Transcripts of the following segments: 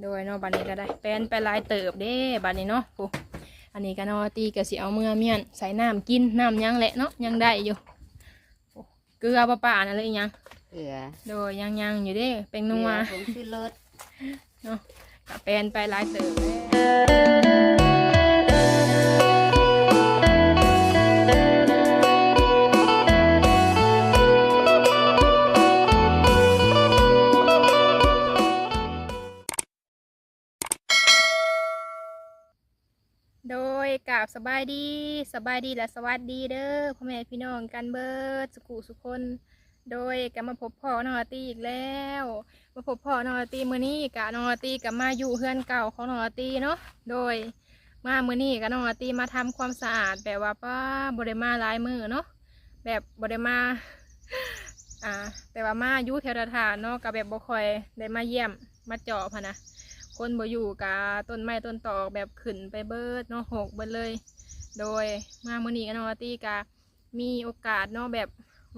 โดยเนาะบัดนี้ก็ได้แปลนไปหลายเติบเด้บัดนี้เนาะผู้อันนี้ก็เนอตีก็สิเอาเมื่อเมียนใส่น้ำกินน้ำยังแหละเนาะยังได้อยู่โอ้เกลือปลาป่านั่นเลยยังเกลือโดยยังยังอยู่เด้เป็นนัวผงชูรสเนาะก็แปลนไปหลายเติบแล้วโด ราบสบายดีสบายดีและสวัสดีเด้อพ่อแม่พี่น้องกันเบิดสุขุสุคน โดยก็มาพบพ่อนองอาร์ตีอีกแล้ว มาพบพ่อนองอาร์ตีมือนี้กะนองอาร์ตีกับมาอยู่เฮือนเก่าของนองอาร์ตีเนาะโดย มามือนี้กับนองอาร์ตีมาทำความสะอาดแบบว่าป้าบริมาลายมือเนาะแบบบริมาอ่าแต่ว่ามาอยู่แถวทานเนาะกับแบบบ่คอยได้มาเยี่ยมมาเจาะพะนะ คนบ่อยู่กะต้นไม้ต้นตอกแบบขึ้นไปเบิดเนาะหกเบิดเลย โดยมามื้อนี้กับนองอาตีกะมีโอกาสเนาะแบบ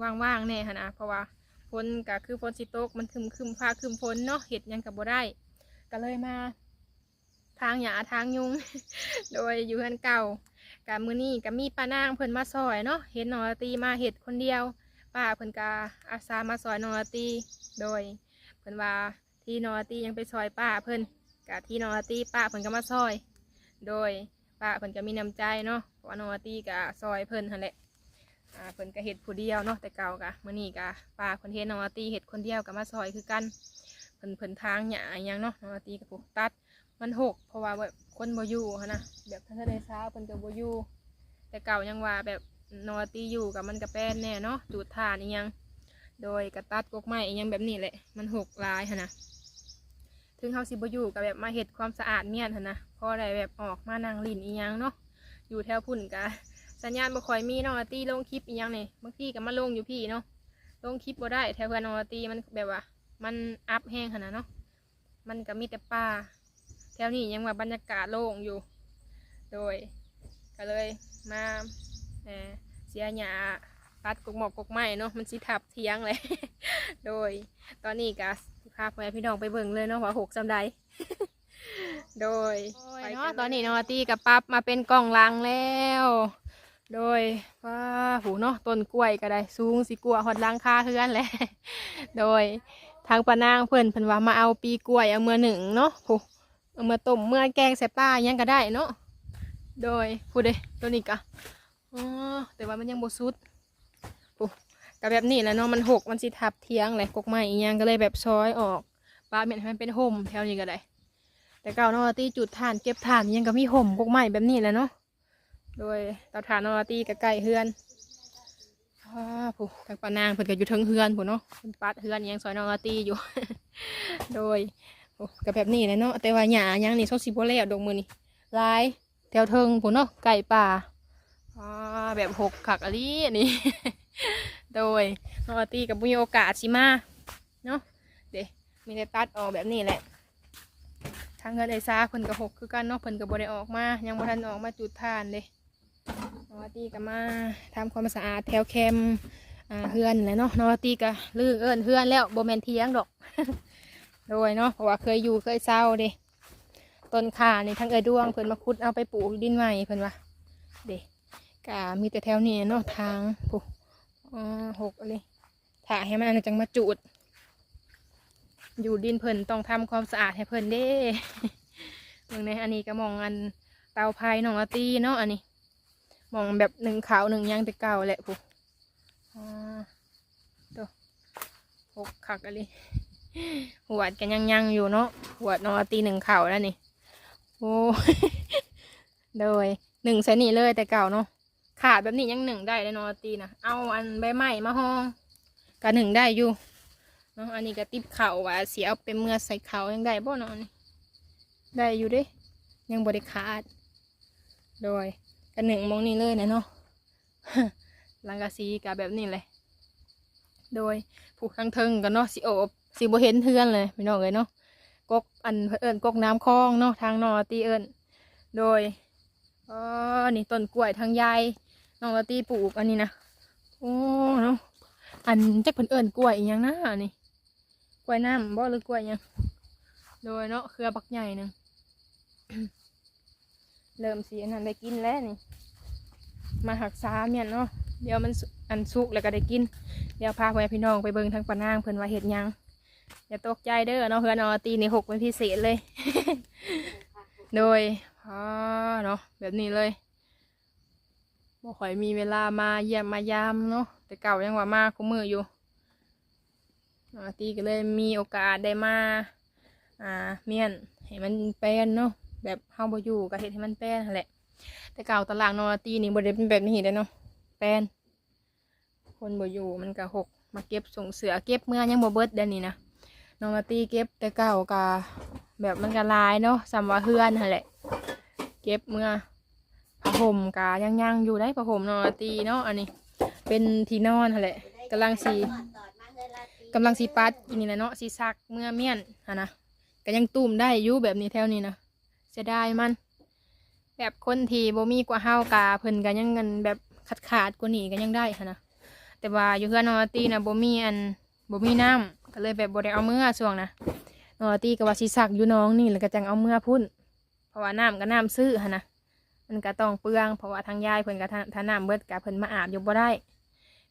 ว่างๆแน่ฮะนะเพราะว่าฝนก็คือฝนสิตกมันคึมคึมฟ้าคึมฝนเนาะเห็ดยังกับบ่ได้ ก็เลยมา ทางหยาทางยุง โดยอยู่เฮือนเก่ากับมือนี้ก็มีป้านางเพิ่นมาซอยเนาะเห็นนอตีมาเห็ดคนเดียวป้าเพิ่นก็อาสามาซอยนอตีโดยเพิ่นว่าที่นอตียังไปซอยป้าเพิ่น กับที่นอตี้ป้าเพิ่นก็มาซอย โดยป้าเพิ่นก็มีน้ำใจเนาะเพราะว่านอตี้ก็ซอยเพิ่นหั่นแหละอ่าเพิ่นก็เห็ดผู้เดียวเนาะแต่เก่ากะมื้อนี้กะป้าเพิ่นเฮ็ดน้องอาร์ตี้เห็ดคนเดียวกับมาซอยคือกันเพิ่นเพิ่นทางหญ้าอหยังเนาะน้องอาร์ตี้กับปลูกตัดมันหกเพราะว่าแบบคนบ่อยู่หั้นนะแบบทันได้เช้าเพิ่นก็บ่อยู่แต่เก่ายังว่าแบบนอร์ตีอยู่กับมันก็แป้นแน่เนาะจูดถ่านอียัง โดยกระตัดกกไม้อียังแบบนี้แหละ มันหกลายหั้นนะ ถึงเฮาสิบ่อยู่ก็แบบมาเฮ็ดความสะอาดเมียนหั้นนะพอได้แบบออกมานั่งลิ้นอีหยังเนาะอยู่แถวพุ่นกะสัญญาณบ่ค่อยมีเนาตีลงคลิปอีหยังนี่บางทีก็มาลงอยู่พี่เนาะลงคลิปบ่ได้แถวเพื่อนเนาตีมันแบบว่า มันอัพแห้งขนาดเนาะมันก็มีแต่ป่าแถวนี้ยังว่าบรรยากาศโล่งอยู่ โดย ก็เลยมาเอ่อเสียหญ้าตัดกกหมอกกกไม้เนาะมันสิทับเทียงเลย โดย ตอนนี้ก็ พาพ่อแม่พี่น้องไปเบิ่งเลยเนาะว่าหกจำใดโดยไปเนาะตอนนี้เนาะตีกับปั๊บมาเป็นกล่องลังแล้ว โดยว่าหูเนาะต้นกล้วยก็ได้สูงสิกลัวาหอดหลังคาเฮือนแหละโดยทางปานางเพื่อนเพิ่นว่ามาเอาปีกล้วยเอาเมื่อหนึ่งเนาะผู้เอาเมื่อต้มเมื่อแกงใส่ปลาอิหยังก็ได้เนาะโดยผู้เดตัวนี้กะอ๋อแต่ว่ามันยังบ่สุดผู้ ก็แบบนี้แหละเนาะมันหกมันสิทับเทียงแหละกกไม้อีหยังก็เลยแบบซอยออกปลาเม็ดให้มันเป็นห่มแถวนี้ก็ได้ แต่เก่าเนาะตีจุดถ่านเก็บถ่านอิหยังก็มีห่มกกไม้แบบนี้แหละเนาะโดยเตาถ่านนอตีกับไก่เฮือนว้าผู้ทางปานางเพิ่นก็อยู่เทิงเฮือนผู้เนาะเพิ่นปัดเฮือนอิหยังซอยนอตีอยู่ โดยโอ้ก็แบบนี้แหละเนาะแต่ว่าหญ้าอิหยังนี่เขาสิบ่แล้วดอกมือนี่หลายแถวเทิงผู้เนาะไก่ป่าอ่าแบบหกขักอะลีอันนี้ โดยนอตีกับบุญโอกาสสิมาเนาะเดี๋ยวมีแต่ตัดออกแบบนี้แหละทางเงินไอซาเพิ่นก็หกคือกันเนาะเพิ่นก็บ่ได้ออกมา ยังบ่ทันออกมาจุดทานเลยนอตีก็มาทำความสะอาดแถวแคมป์อ่าเฮือนแหละเนาะนอตีก็ลือเอิ้นเฮือนแล้วโบแมนเทียงดอก โดยเนาะเพราะว่าเคยอยู่เคยเศร้าเด้ต้นข่านี่ทั้งเอยดวงเพิ่นมาขุดเอาไปปลูกดินใหม่เพิ่นว่าเด้ก็มีแต่แถวนี้เนาะทางผู้ อ่าหกเลยถ่าให้มันอันนจังมาจุดอยู่ดินเพิ่นต้องทำความสะอาดให้เพิ่นเด้เมืองในอันนี้ก็มองอันเตาไผ่น้องอาตีเนาะอันนี้ มองแบบหนึ่งขาวหนึ่งย่างแต่เก่าแหละผู้อ่าตัวหกขักอะไรหัวดกันยังยังอยู่เนาะหัวดนองอตีหนึ่งขาวแล้วนี่ โอ้ โดยหนึ่งใส่นี่เลยแต่เก่าเนาะ ขาดแบบนี้ยังหนึ่งได้เลยนอตีนะเอาอันใบไม้มาห้องก็หนึ่งได้อยู่เนาะอันนี้ก็ติบเข่าว่าเสียเอาไปเมื่อใส่เข่ายังได้บ่เนาะนี่ได้อยู่เด้ ยังบริขาด โดยกันหนึ่งมองนี่เลยนะเนาะลังกาซีกับแบบนี้เลย โดยผูกทางเทิงกันเนาะสิโอบสิบ่เห็นเทือนเลยพี่น้องเลยเนาะกกอันเอิญกกน้ำคลองเนาะทางนอตีเอิญโดยอ๋อนี่ต้นกล้วยทางยาย น้องละตีปลูกอันนี้นะโอ้เนาะอันจักเพิ่นเอิญกล้วยอหยังนะอันนี่กล้วยน้ำบ่หรือกล้วยยังโดยเนาะเครือบักใหญ่หนึ่งเริ่มสีอันนั้นได้กินแล้วนี่ มาหักษาเมียนเนาะเดี๋ยวมันอันสุกแล้วก็ได้กิน เดี๋ยวพาพ่อแม่พี่น้องไปเบิ่งทางปะนางเพิ่นว่าเห็ดยังอย่าตกใจเด้อเนาะเฮือนอตีนี่หกเป็นพิเศษเลย โดยอ๋อเนาะแบบนี้เลย บ่ค่อยมีเวลามาเยี่ยมมายามเนาะแต่เก่ายังว่ามาคุมืออยู่ตีก็เลยมีโอกาสได้มาอ่าเมียนให้มันแป้นเนาะแบบเฮาบ่อยู่ก็เฮ็ดให้มันแป้นแหละแต่เก่าตารางนอนตีนี่บ่ได้เป็นแบบนี้เด้เนาะแป้นคนบ่อยู่มันก็หกมาเก็บส่งเสือเก็บเมื่อยังบ่เบิดเดี๋ยวนี้นะน้องอาตีเก็บแต่เก่ากะแบบมันก็ลายเนาะสำว่าเฮือนนั่นแหละ เก็บเมื่อ ผ้าห่มกะยังยังๆอยู่ได้ผ้าห่มนองอาตีเนาะอันนี้ เป็นที่นอนแหละกำลังสีกำลังสีปัดอีนี่แหละเนาะสีซักเมื่อเมียนฮะนะก็ยังตุ่มได้อยู่แบบนี้แถวนี้นะเสียดายมัน แบบคนที่บ่มีกว่าเฮากาเพิ่นก็ยังเงินแบบขาดขาดกว่านี้ก็ยังได้ค่ะนะแต่ว่าอยู่เฮือนนอตีนะบ่มีอันบ่มีน้ำก็เลยแบบบ่ได้เอาเมื่อช่วงนะนอตีก็ว่าสิสักอยู่น้องนี่แล้วก็จังเอาเมื่อพุ่นเพราะว่าน้ำก็น้ำซื้อค่ะนะ มันก็ต้องเปลืองเพราะว่าทางยายเพิ่นก็ถ้าน้ำเบิดก็เพิ่นมาอาบอยู่บ่ได้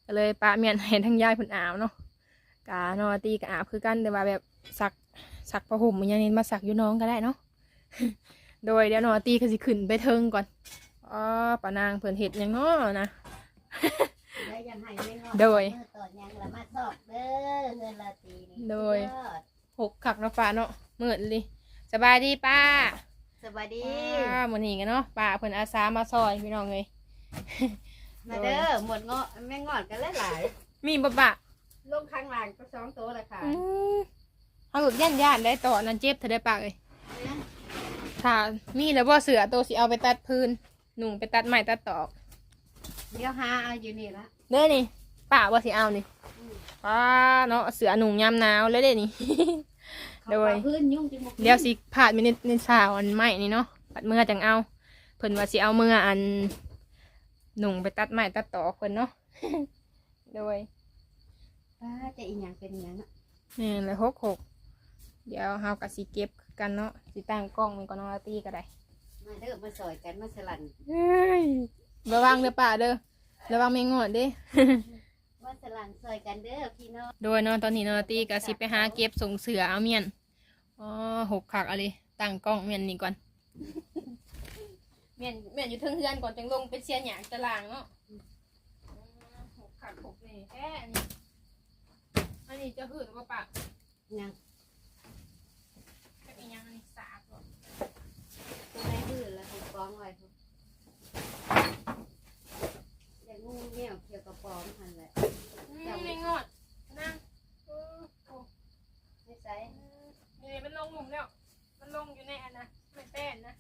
ก็เลยปะเมียนให้ทางยายเพิ่นอาบเนาะกานอตีก็อาบคือกันแต่ว่าแบบสักสักผ้าห่มมันยังนี้มาสักอยู่น้องก็ได้เนาะโดยเดี๋ยวนอตีก็สิขึ้นไปเทิงก่อนอ๋อปานางเพิ่นเห็ดยังเนาะนะได้ยังให้ไม่งอกโดยมือตอดยังละมาสอบเด้อเฮือนะโดยหกขักนาะป้าเนาะมืดเลยสบายดีป้า สวัสดีป้าหมื้อนี้กันเนาะป้าเพิ่นอาสามาซอยพี่น้องเลยมาเด้อหมดเงาะแม่งอดกันหลายมีบ่ปะๆลงข้างล่างก็สองตัวละค่ะอืมเฮาหลุดย่านย่านได้ต่อนั้นเจ็บเธอได้ปากเลยถ้ามีแล้วบ่เสือตัวสิเอาไปตัดพื้นหนุ่งไปตัดไม้ตัดตอก เดี๋ยวหาเอาอยู่นี่ละเด้อนี่ป้าว่าสิเอานี่ป้าเนาะเสือหนุ่งยามหนาวแล้วเด้นี่เขา โดยปาพื้นยุ่งจิงเดี๋ยวสิพาดไปในในสาวอันใหม่นี่เนาะปัดเมื่อจังเอา เพิ่นว่าสิเอาเมื่ออันหนุ่งไปตัดไม้ตัดตอกเพิ่นเนาะ โดยป้าจะอีหยังเป็นหยังอะนี่นเลยหกหกเดี๋ยวเฮากับสิเก็บคือกันเนาะสิตั้งกล้องมันก็นอนตีก็ได้มาเด้อมาสอยกันมาสลัน เฮ้ยระวังเด้อป่าเด้อระวังแมงงอดเด้ มาสลันสอยกันเด้อพี่น้องโดยเนาะตอนนี้เนอนตีก็สิไปหาเก็บส่งเสือเอาเมียนอ๋อหกขักอะไรตั้งกล้องเมียนนี่ก่อน เมียนเมียนอยู่เทิงเฮือนก่อนจังลงไปเชียร์หยางตารางเนาะอืมหกขักหกนี่แค่อันนี้อันนี้จะหืดว่าปะยังจะมียังอันนี้สากเหรอตัวไหนพื้นแล้วถูกกองไว้พุ่นอย่างงูเงี้ยวเกี่ยวกับปอมหันแหละอืมไม่ งอดนั่งเออโอ้ไม่ใส่นี่มันลงหลุมแล้ว มันลงอยู่ในอันนะไม่แป้นนะ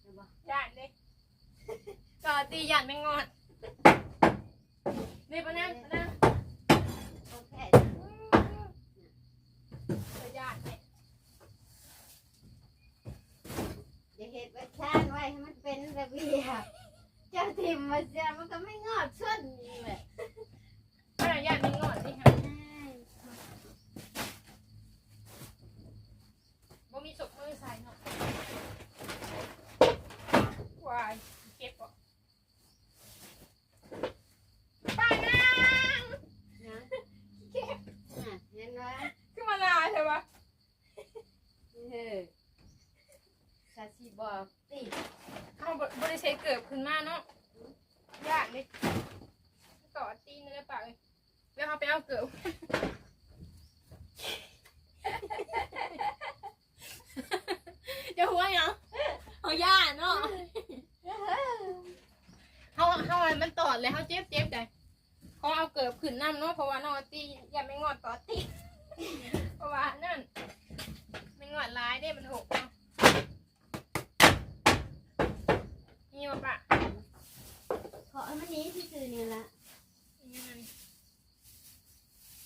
เห็นบ่ย่านเด้ก็ตีย่านไม่งอดนี่ปะนั่งปะนั่งโอเคจะย่านเนี่ยอย่าเห็ดไว้ชานไว้ให้มันเป็นระเบียบเจ้าทิมมาเสียมันก็ไม่งอดส่วนนี้แหละปะนั่งย่านไม่งอดนี่ค่ะบ่มีศพมือใส่เนาะวายเก็บก่อนป้านั่ง นะ เก็บ อะเห็นไหม ขึ้นมาลายเลยวะ เออชาชีบอกติ เขาบบ่ได้ใช้เกิบขึ้นมาเนาะยากเลยต่อตีนเลยปากเลยแล้วเขาไปเอาเกิบจะหัวยังเอาย่าเนาะเขาเขาอะไรมันตอดเลยเขาเจ็บเจ็บเลยเขาเอาเกิบขึ้นน้ำเนาะเพราะว่าน้องตีอย่าไม่งอดต่อตีเพราะว่านั่นไม่งอดร้ายได้มันหกเนาะนี่มาปะ ขอให้ มันหนี้ที่ซื้อนี่ละนี่มัน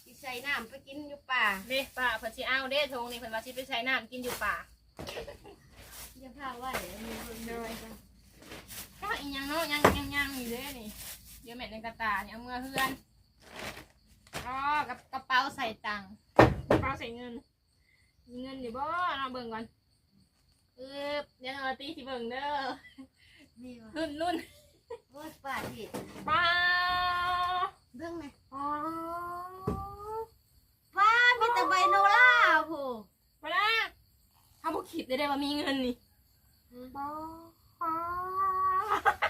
ที่ใส่น้ำไปกินอยู่ป่าเด้ป่าเพิ่นสิเอาเด้ทงนี่เพิ่นว่าสิไปใช้น้ำกินอยู่ป่าอย่าพาไว้มีคนเดินก็อีหยังเนาะยังยังยังอยู่เด้นี่เดี๋ยวแม่ในกระตาเนี่ยเอามือเฮือนอ๋อกับกระเป๋าใส่ตังค์กระเป๋าใส่เงินมีเงินอยู่บ่เนาะเบิ่งก่อนเออเดี๋ยวเราตีสิเบิ่งเด้อนี่วะรุ่นรุ่น โอ้ยป้าที่ป้าเรื่องไหนป้าป้ามีแต่ใบโนล่าโหป้าเขาบอกคิดได้ได้ว่ามีเงินนี่ป้าป้า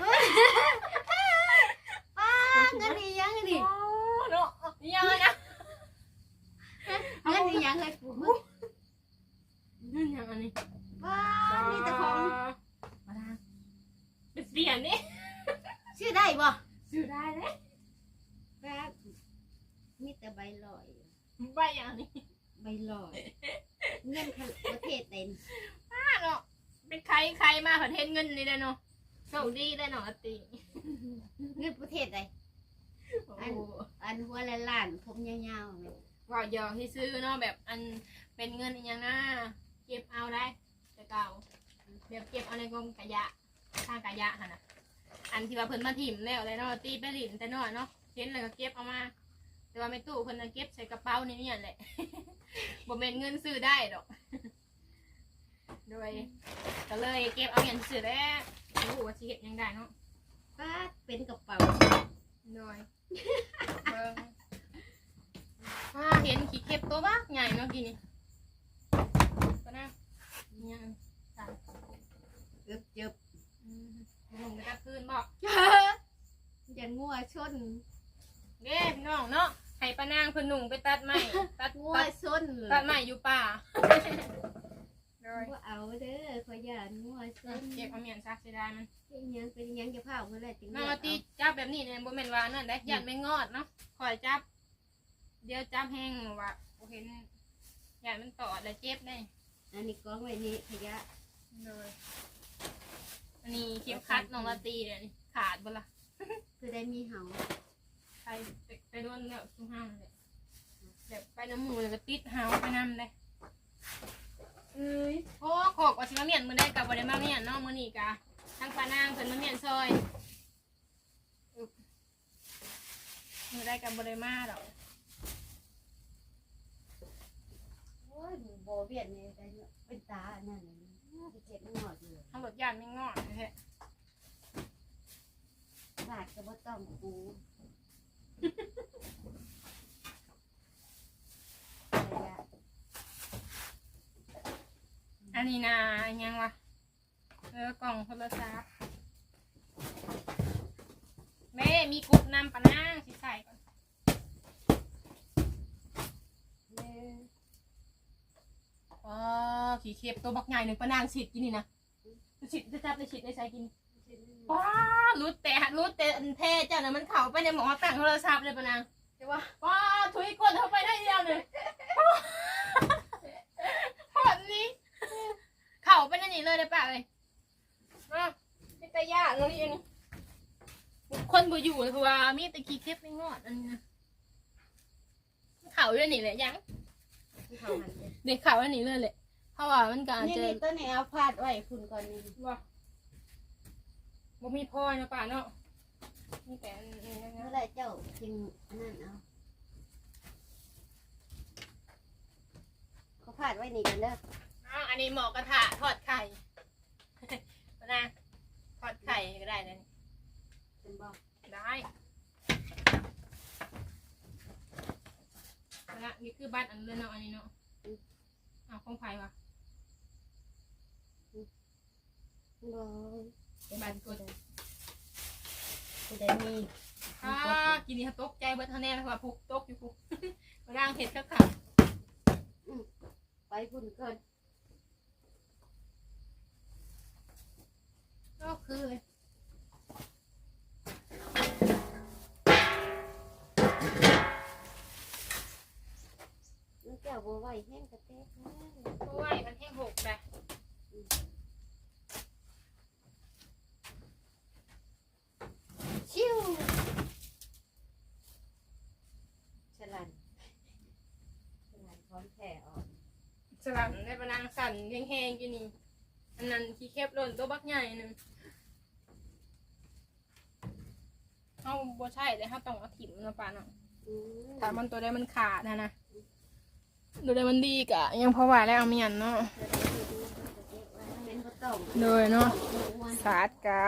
ป้าเงินนี่ยังนี่เนาะยังไงนะเงินนี่ยังเลยปู่เงินยังอันนี้ป้ามีแต่ของป้าเป็นเสียนี่ชื่อได้บ่ ซื้อได้เลย ป้ามีแต่ใบลอย ใบอย่างนี้ใบลอยเงินประเทศเต็นป้าเนาะเป็นใครใครมาประเทศเงินนี่เลยเนาะโชคดีเลยเนาะอติเงินประเทศใดโอ้โหอันหัวละล้านผมยาวๆเนี่ยว่าหยอกที่ซื้อเนาะแบบอันเป็นเงินอหย่างนะเก็บเอาได้แต่เก่าแบบเก็บเอาในกองขยะข้างขยะหั่นน่ะอันที่ว่าเพิ่นมาถิ่มแล้วเลยเนาะตีไปหลินแต่น้อยเนาะเห็นแล้วก็เก็บเอามา แต่ว่าไม่ตู้เพิ่นน่ะเก็บใส่กระเป๋านี่เนี่ยแหละ บ่เป็นเงินซื้อได้ดอก โดยก็เลยเก็บเอาเงินซื้อแล้วโอ้โหว่าสิเฮ็ดหยังได้เนาะป้าเป็นกระเป๋าโดยเบิ่งว่าเห็นขี้เข็บตัวบ้าใหญ่เนาะกินนี่ก็น่ายังตายเกือบเจ็บอืมลงไปกลางคืนบอกอย่างัวชน เด้พี่น้องเนาะให้ป้านางเพิ่นหนุ่งไปตัดไม้ตัดงัวตัดชนเลตัดยไม้อยู่ป่าโดยว่าเอาเด้อขอยานงัวชนเก็บเอาเมียนซักเสียดายมันเป็นหยังเป็นหยังจะเผาเมื่อไรติงน้องอาตีจับแบบนี้เนี่ยบ่แม่นว่านั่นได้ยันไม่งอดเนาะคอยจับ เดี๋ยวจับแห้งว่าบ่เห็นยันมันตอดแล้วเจ็บได้อันนี้กองไว้นี่ขยะเลยอันนี้เข็มคัดน้องลาตีเนี่ยนี่ขาดบ่ละคือได้มีเหา ใครไปไปโดนเนี่ยทุ่งห้างเลยแบบไปน้ำหมูเลยก็ติดหาวไปน้ำเลยเอ้ยโอ้ขอกว่าสิมาเมียนมือได้กับบ่ได้มาเมียนเนาะมื้อนี้กะทั้งปลานางเพิ่นมาเมียนซอยอึ๊บมือได้กับบ่ได้มาดอกโอ้ยโบเวียนนี่ได้เนอะเป็นตาอันนั่นไปเจ็บไม่หอดเลยทั้งรถยานไม่งอดแท้บาดก็บ่ต้องกูขยะ อันนี้นะยังวะเออกล่องโทรศัพท์แม่มีกรุ๊ปนำปะนางสิใส่ก่อนเด้ออ๋อขี่เข็บตัวบักใหญ่หนึ่งปะนางฉีดกินนี่นะฉีดจะจับจะฉีดได้ใช้กิน ว้ารู้แต่รู้แต่อันแท้เจ้าน่ะมันเข่าไปในหมอตั้งโทรศัพท์เลยปะนางแต่ว่าว้าถุยกดเข้าไปได้เดียวเลยหอดนี้ เข่าไปนั่นนี่เลยได้ปะเลยอะไม่แต่ยากเลยอันนี้คนบ่อยู่เลยคือว่ามีแต่ขี้เข็บไม่งอดอันนี้นะเข่าอยู่นี่แหละยังที่เขาหันเลยเด็กเข่าอันนี้เลยแหละเพราะว่ามันก็อาจนี่จะนี่ต้นนี้เอาพาดไว้คุณก่อนนี่ว่า บ่มีพ่อนะป่าเนาะมีแต่อันนี้นะเมื่อไรเจ้าจึงอันนั้นเอาเขาพาดไว้นี่กันเด้ออ้าวอันนี้หมอกระทะทอดไข่ นะทอดไข่ก็ได้นะเป็นบอกได้เอาละนี่คือบ้านอันเรือนเนาะอันนี้เนาะอ้าวของไผ่วะ บอก บ้านกดกูได้มีอ่ากินนี่เขาตกใจเบิดเท่าแน่เลยว่าพุกตกอยู่พุกมาร่างเห็ดก็ขับไปพุ่นก่อนก็คือเลยมันเจ้าบัวไหวแห้งกระเตกแห้งเพราะว่ามันแห้งหกแบบ ชิวฉลันฉลันพร้อมแผ่ออก สลัดในปนางสั่น แห้งๆอยู่นี่ อันนั้นขี้เค็บหล่นตัวบักใหญ่หนึงเอาบ่ใช่เลยเขาต้องเอาถิ่มเนาะป่าเนาะอืมถ้ามันตัวใดมันขาดนะนะตัวใดมันดีกะยังพอไหวแล้วเอาเมียนเนาะเป็นผต้มโดยเนาะม่วนสาดกะ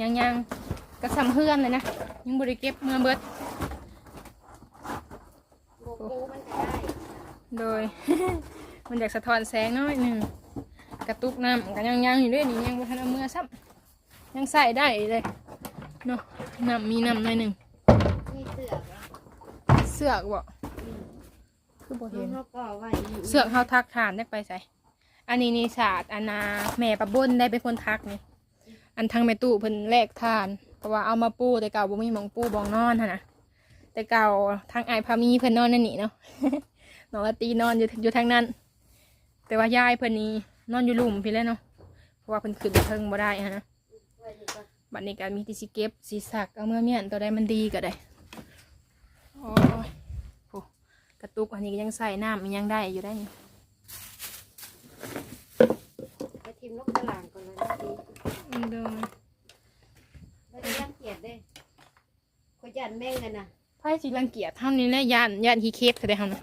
ยังยังกะซ้ำเพื่อนเลยนะยังบริเก็บเมื่อเบิดบกปูมันก็ได้โดย มันอยากสะท้อนแสงน้อยหนึ่ง กระตุกน้ำกันยังยังอยู่ด้วยนี่ยังบ่ทันเอาเมื่อซ้ำยังใส่ได้เลยเนาะน้ำมีน้ำหน่อยหนึ่งมีเสือกอะเสือกบ่คือบ่เห็น เขาก่อไว้นี่เสือกเขาทักทานได้ไปใส่ อันนี้นี่ศาสตร์อันนาแม่ปะบนได้เป็นคนทักนี่ อันทางแม่ตู้เพิ่นแลกทาน เพราะว่าเอามาปูแต่เก่าบ่มีหมองปูบองนอนหั่นนะแต่เก่าทางไอายพามีเพิ่นนอนนั่นนี่เนาะ น้องละตีนอนอยู่อยู่ทางนั้น แต่ว่ายายเพิ่นนี่ นอนอยู่หลุมพี่แหล้วเนาะเพราะว่าเพิ่นขึ้นเทิงบ่ได้ฮะนะไว้ดีกว่าบัดนี้ก็มีที่สิเก็บสิสักเอาเมื่อเมียนตัวใดมันดีก็ได้โอ้ยโหกระตุกอันนี้ก็ยังใส่น้ำมันยังได้อยู่ได้นี่ไปทิมลูกตะหลางก่อนเลยนะดีอืมเดินไม่ได้รังเกียจเด้เขายันแม่งกันนะไพ่สิรังเกียจเท่านี้แหละย่านย่านฮีเคฟเท่าไดเฮานะ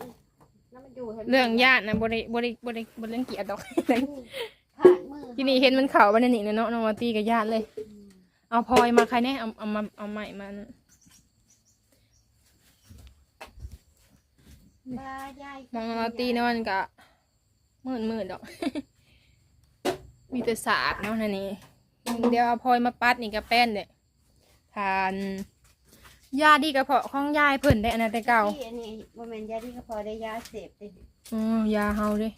น้ำมันอยู่ให้เรื่องย่านนะบ่ได้บ่ได้บ่ได้บ่ได้รังเกียจดอก ผ่านมือทีนี้เห็นมันเข่าบันนี่นะเนาะน้องมาตีกับย่านเลย เอาพลอยมาใครแน่เอาเอามาเอาใหม่มานะบ้ายายมองน้องมาตีนอนกะมืดมืดดอก มีแต่สากเนาะนั่นนี่เดี๋ยวเอาพลอยมาปัดนี่กับแป้นเนี่ยทาน ยาดีกระเพาะของยายเพิ่นได้อันนั้นแต่เก่าที่อันนี้โมเมนต์ยาที่ก็พอได้ยาเสพได้อ๋อยาเฮาเด้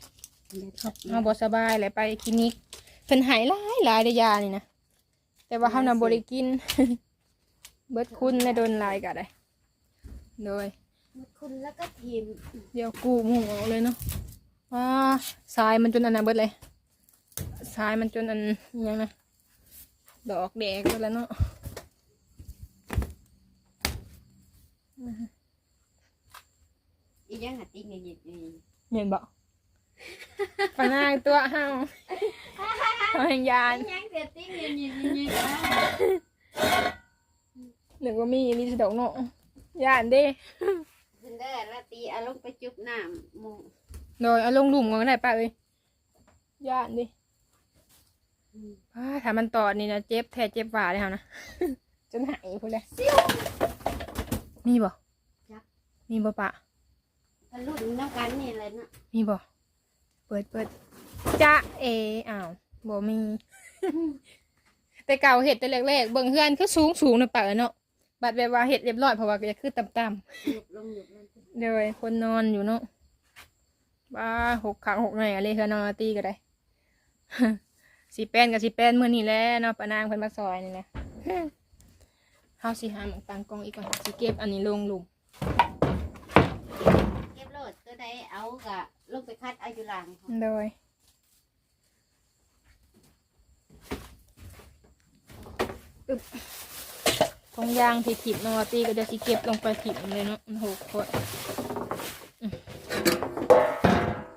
เฮาบ่สบายเลยไปคลินิกเพิ่นใหายหลายหลายได้ยานี่นะแต่ว่าเฮานำบ่ได้กิน เบิดคุณและโดนหลายก็ได้โดยคุณแล้วก็ทีมเดี๋ยวกูหมูออกเลยเนาะว้าทรายมันจนอันนั้นเบิดเลยทรายมันจนอันอิหยังนะดอกแดงไปแล้วเนาะ อีกอยังหัดตีเงี้ยยิบอยู่เห็นบ่ปะนางตัวเฮาเฮาแห่งยานยังเสียตีเงี้ยยิบยิบหนึ่งก็มีมีสะดอกเนาะยานเด้ขึ้นได้ละตีอารมณ์ไปจุบน้ำหมูโดยเอาลงหลุมก่อนก็ได้ป้าเอ้ยย่านดิอ้าถ้ามันตอดนี่นะเจ็บแท้เจ็บหวาเลยเฮานะจนหายพูดเลย มีบ่มีบ่ปะทะลุน้ำกันนี่เลยนะมีบ่เปิดเปิดจ้าเออ้าวบ่มี แต่เก่าเห็ดแต่แรกๆเบิ่งเฮือนก็สูงสูงนะป้าเอ้ยเนาะบัดแบบว่าเห็ดเรียบร้อยเพราะว่าก็จะคือต่ำๆหยุบลงหยุบลงเดี๋ยวไอ้คนนอนอยู่เนาะบ้าหกขังหกหน่อยอะไรคือนอนตีก็ได้สีแป้นกับสีแป้นเมื่อนี้แหล้วเนาะปะนางเพิ่นมาซอยนี่นะ เฮาสิหาหมองตังกล้องอีกก่อนสิเก็บอันนี้ลงหลุมเก็บโหลดตัวใดเอากะลงไปคัดเอาอยู่หลังโดยอึบตรงยางที่ถิบนอตีก็จะสิเก็บลงไปถิบเลยเนาะมันหกคนอืม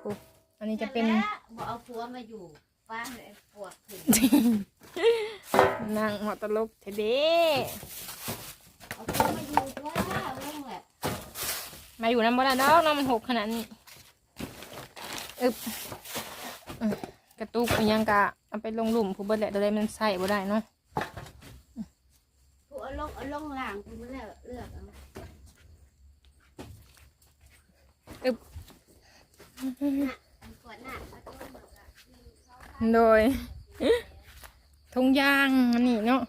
โอ้อันนี้จะเป็นบ่เอาผัวมาอยู่ฟ้าเลยปวดถึง นางหัวตลกเทเด้เอาผัวมาอยู่ตัวลงแหละมาอยู่น้ำบ่ได้ดอกน้ำมันหกขนาดนี้อึบอืมกระตุกอิหยังกะเอาไปลงหลุมผู้เบิดแหละตัวใดมันใส่บ่ได้เนาะผัวเอาลงเอาลงหลังคุณเลือกเลือกเอาปวดหน้าเอาตัวมดอะโดย ทงยางอันนี้เนาะ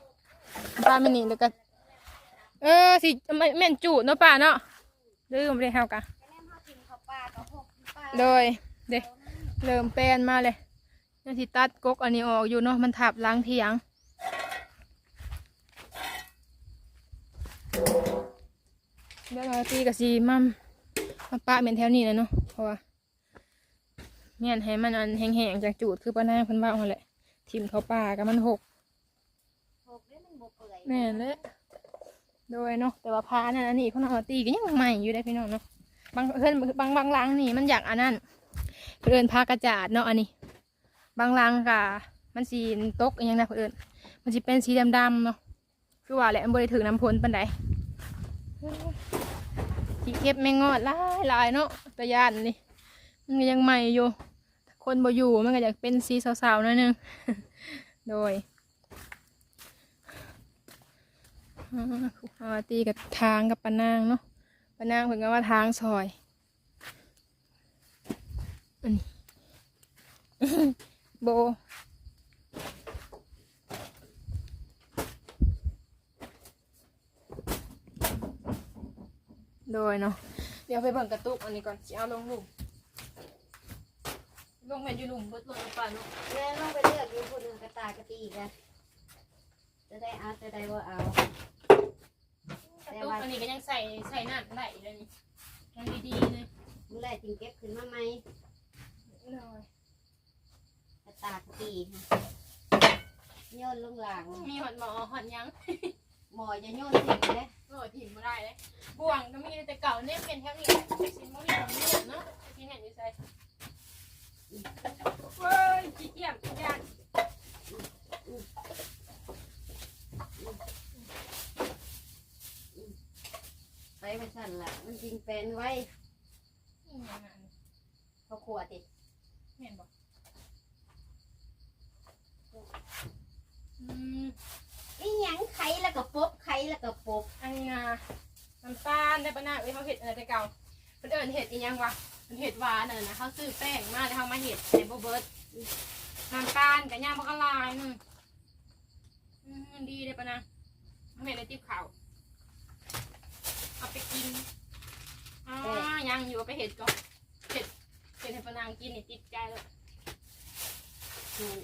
ป้ามันนี่แล้วก็เออสิไม่แม่นจูดเนาะป้าเนาะลืมเลยเฮากะแม่พ่อกินข้าวปลากับหกปลาโดยเด็เริ่มแปลนมาเลยยังสิตัดกกอันนี้ออกอยู่เนาะมันทับล้างเทียงเดี๋ยวเราตีกับสีมัมมาปะเป็นแถวนี้เลยเนาะเพราะว่าเมียนให้มันอันแห้งๆจากจูดคือป้าหน้าเพิ่นว่าเอาแหละ ทิมเขาป่ากับมันหกหกเนี่ยมันบกเปื่อยแม่นเลยโดยเนาะแต่ว่าพานั่นอันนี้เขาเอาตีก็ยังใหม่อยู่ได้พี่น้องเนาะบางเพื่อนบางบางหลังนี่มันอยากอันนั้นเพื่อนพากระจาดเนาะอันนี้ บางหลังกะมันสีตกอหยังนะเพื่อนมันจะเป็นสีดำๆเนาะคือว่าแหละมันบริถึงน้ำพ้นปันใดที่เก็บแมงงอดหลายหลายเนาะแตะยานนี่มันก็ยังใหม่อยู่ คนบ่อยู่มันก็อยากเป็นสีสาวๆหน่อยนึง โดยอาตีกับทางกับปะนางเนาะปะนางเพิ่นก็ว่าทางซอยอันนี้โบโดยเนาะเดี๋ยวไปเบิ่งกระตุกอันนี้ก่อนสิเอาลงลุม ลงแม่นอยู่หลุมเบิดลงป่าลูกเดินลงไปเลือกอยู่คนหนึ่งกระตากกระตีกันจะได้เอาจะได้ว่าเอา กระตุกอันนี้ก็ยังใส่ใส่น้ำไหลเลยนี่ยังดีๆเลยเมื่อไรจึงเก็บขึ้นมาไหมโดยกระตากกระตีค่ะโยนลงหลังมีหอดหมอหอดหยังหมอจะโยนทิ้งเลยโอ้ยถิ่มบ่ได้เลยบ่วงก็มีแต่เก่าเนี่ยเป็นแค่นี้แต่สิบ่มีของเนี่ยเนาะที่เนี่ยอยู่ใส่เว้ยขี้เกียจขี้ยานไปมาสั่นละมันจริงเป็นไว้อีหยังอันนี้เขาขวดติแม่นบ่อืมอีหยังไข่แล้วก็ปุ๊บไข่แล้วก็ปุ๊บอันนี้นะน้ำตาลได้ปะนะเอ้ยเขาเห็ดอะไรแต่เก่าเพิ่นเอิ้นเห็ดอีหยังวะมันเห็ดหวานน่ะนะเขาซื้อแป้งมาแล้วเขามาเห็ดในโบเบิร์ต น้ำตาลกับย่างมะกะลายนึงอืมดีเลยปะนะเขาเห็ดในติ๊บขาวเอาไปกินอ๋อยังอยู่เอาไปเห็ดก่อนเห็ดเห็ดให้ปะนางกินนี่ติดใจเลยอืม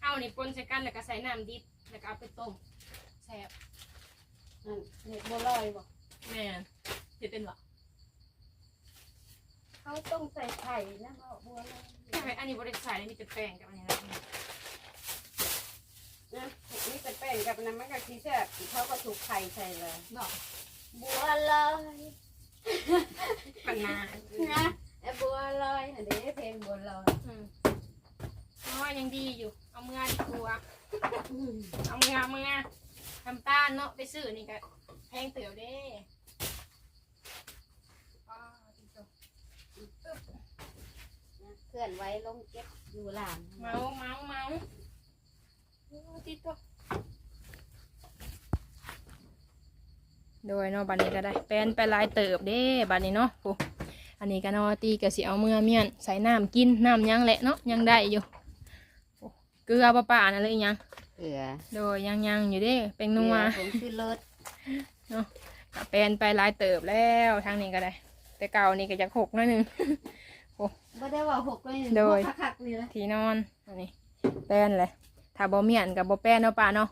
เอานี่ปนใส่กันแล้วก็ใส่น้ำดิบแล้วก็เอาไปต้มแซ่บนั่นเห็ดบัวลอยบ่แม่นเห็ดเป็นหรอ เขาต้องใส่ไข่นะเนาะบัวลอยใช่ไหมอันนี้บริษัทมีแต่แป้งกับอันนี้นะนะนี่เป็นแป้งกับน้ำมันกะทิแซ่บเขาก็ถูกไข่ใส่เลยบอกบัวลอยปันนานะไอ้บัวลอยอันนี้เพลงบัวลอยอืมเพราะว่ายังดีอยู่ เอามือดีกว่าเอามือมือทำตาลเนาะไปซื้อนี่ก็แพงเตี๋ยวเด้อ้าวดีจัง เค ลื่อนไว้ลงเก็บอยู่หลังเมาเมาเมาโอ้ติดตัวโดยเนาะบัดนี้ก็ได้แปลนไปหลายเติบเด้บัดนี้เนาะโอ้อันนี้ก็เนอตีก็สิเอามือเมียนใส่น้ำกินน้ำยังแหละเนาะยังได้อยู่โอ้เกลือปลาป่านั่นเลยยังเกลือโดยยังยังอยู่เด้เป็นนัวผมคือรสก็แปลนไปหลายเติบแล้วทางนี้ก็ได้ แต่เก่านี่ก็จะหกหน้อยหนึง ไม่ได้ว่าหกเลยโดย หกคักๆนี่ละที่นอนอันนี้แปลนเลยถ้าบ่เมียนกับบ่แปลนเนาะป่าเนาะ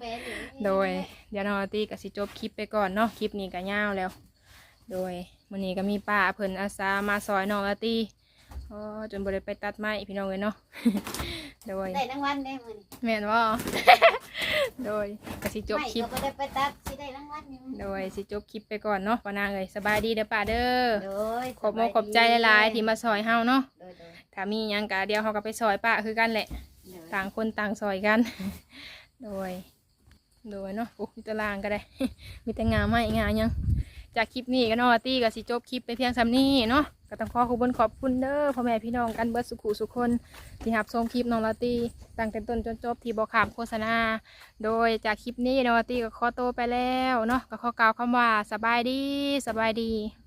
แป้งอยู่นี่โดยเดี๋ยวนอตีก็สิจบคลิปไปก่อนเนาะคลิปนี้ก็ยาวแล้ว โดยวันนี้ก็มีป้าเพิ่นอาสามาซอยน้องอาตี อ๋อจนบ่ได้ไปตัดไม้พี่น้องเลยเนาะ โดยได้รางวัลได้มื้อนี้แม่นว่าโดยก็สิจบไม่คลิปก็บ่ได้ไปตัดสิได้รางวัลนี่โดยสิจบคลิปไปก่อนเนาะปานางเอ้ยสบายดีเด้อป้าเด้อโดยขอบมขอบใจหลายๆที่มาซอยเฮาเนาะโดยโดยถ้ามีหยังกะเดียวเฮาก็ไปซอยป้าคือกันแหละ โดย ต่างคนต่างซอยกัน โดย โดยเนาะโอ้มีแตารางก็ได้ มีแต่งามไม่งามยัง จากคลิปนี้ก็เนาะตี้ก็สิจบคลิปไปเพียงสำนี้เนาะ ก็ต้องขอขอบคุณขอบคุณเด้อพ่อแม่พี่น้องกันเบิดสุขุสุขคนที่หับชมคลิปน้องลาตี้ตั้งแต่ต้นจนจบที่บอกขามโฆษณา โดยจากคลิปนี้น้องลาตี้ก็ขอโตไปแล้วเนาะก็ขอกล่าวคำว่าสบายดีสบายดี